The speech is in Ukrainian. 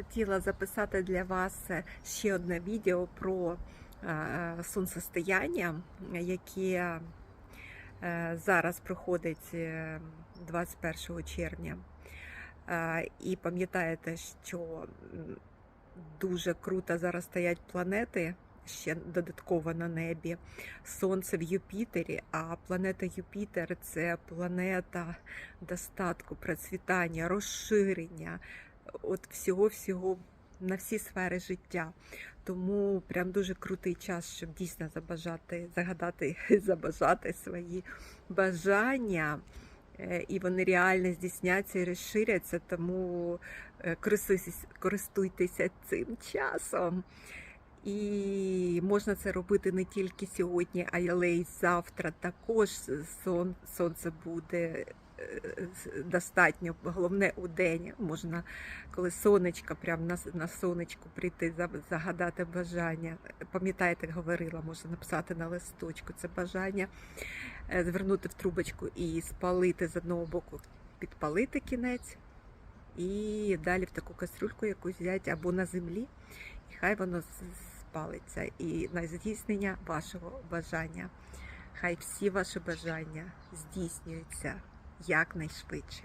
Хотіла записати для вас е, ще одне відео про е, сонцестояння, яке е, зараз проходить е, 21 червня. І пам'ятаєте, що дуже круто зараз стоять планети. Ще додатково на небі Сонце в Юпітері, а планета Юпітер це планета достатку, процвітання, розширення, от всього-всього на всі сфери життя. Тому прям дуже крутий час, щоб дійсно забажати, загадати, забажати свої бажання. е, І вони реально здійсняться і розширяться, тому е, користуйтеся цим часом. І можна це робити не тільки сьогодні, але й завтра. Також сон, сонце буде достатньо. Головне у день можна, коли сонечко, прямо на, на сонечку прийти, загадати бажання. Пам'ятаєте, говорила, можна написати на листочку це бажання, е, звернути в трубочку і спалити з одного боку, підпалити кінець. І далі в таку кастрюльку якусь взяти або на землі, і хай воно спалиться. І на здійснення вашого бажання. Хай всі ваші бажання здійснюються якнайшвидше.